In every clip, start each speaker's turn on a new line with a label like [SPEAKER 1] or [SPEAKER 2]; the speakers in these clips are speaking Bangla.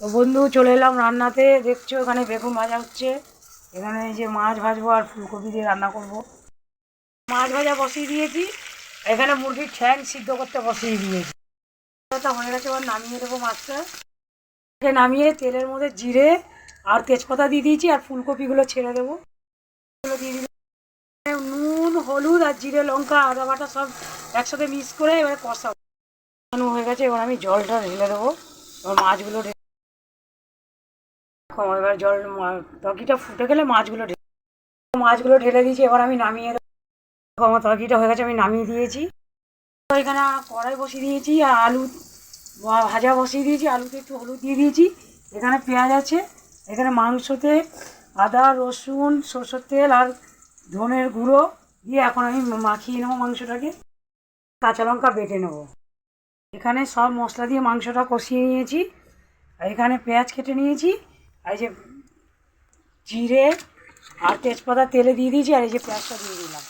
[SPEAKER 1] তো বন্ধু, চলে এলাম রান্নাতে। দেখছ, এখানে বেগুন ভাজা হচ্ছে। এখানে এই যে মাছ ভাজবো আর ফুলকপি দিয়ে রান্না করব। মাছ ভাজা বসিয়ে দিয়েছি। এখানে মুরগির ঠ্যাং সিদ্ধ করতে বসিয়ে দিয়েছি। হয়ে গেছে, এবার নামিয়ে দেবো মাছটা। নামিয়ে তেলের মধ্যে জিরে আর তেজপাতা দিয়ে দিয়েছি আর ফুলকপিগুলো ছেড়ে দেবো। দিয়ে দিলাম। নুন, হলুদ আর জিরে, লঙ্কা, আদা বাটা সব একসাথে মিক্স করে এবারে কষা হয়ে গেছে, এবার আমি জলটা ঢেলে দেবো। এবার মাছগুলো এবার জল তরকিটা ফুটে গেলে মাছগুলো ঢেলে মাছগুলো ঢেলে দিয়েছি, এবার আমি নামিয়ে আমার তরকিটা হয়ে গেছে, আমি নামিয়ে দিয়েছি। এখানে কড়াই বসিয়ে দিয়েছি, আর আলু ভাজা বসিয়ে দিয়েছি, আলুতে একটু হলুদ দিয়ে দিয়েছি। এখানে পেঁয়াজ আছে, এখানে মাংসতে আদা, রসুন, সরষের তেল আর ধনের গুঁড়ো দিয়ে এখন আমি মাখিয়ে নেব মাংসটাকে। কাঁচা লঙ্কা বেটে নেব। এখানে সব মশলা দিয়ে মাংসটা কষিয়ে নিয়েছি, আর এখানে পেঁয়াজ কেটে নিয়েছি। এই যে জিরে আর তেজপাতা তেলে দিয়ে দিয়েছি, আর এই যে পেঁয়াজটা দিয়ে দিলাম।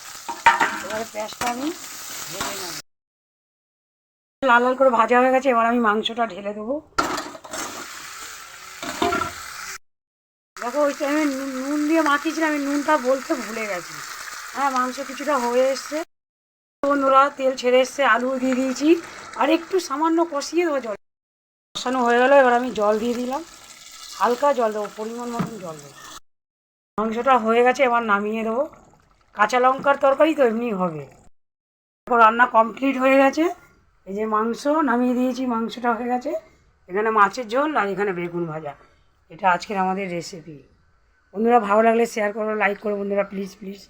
[SPEAKER 1] এবারে পেঁয়াজটা আমি ভেজে নেব। লাল লাল করে ভাজা হয়ে গেছে, এবার আমি মাংসটা ঢেলে দেবো। দেখো ওই টাইমে নুন দিয়ে মাখিয়েছিলাম, আমি নুনটা বলতে ভুলে গেছি। হ্যাঁ মাংস কিছুটা হয়ে এসছে। বন্ধুরা, তেল ছেড়ে এসছে, আলু দিয়ে দিয়েছি। আর একটু সামান্য কষিয়ে দেবো জল। কষানো হয়ে গেলো, এবার আমি জল দিয়ে দিলাম। হালকা জল দেবো, পরিমাণ মতন জল দেবো। মাংসটা হয়ে গেছে, এবার নামিয়ে দেবো। কাঁচা লঙ্কার তরকারি তো এমনি হবে। রান্না কমপ্লিট হয়ে গেছে। এই যে মাংস, নামিয়ে দিয়েছি, মাংসটা হয়ে গেছে। এখানে মাছের ঝোল আর এখানে বেগুন ভাজা। এটা আজকের আমাদের রেসিপি বন্ধুরা, ভালো লাগলে শেয়ার করো লাইক করো। বন্ধুরা প্লিজ প্লিজ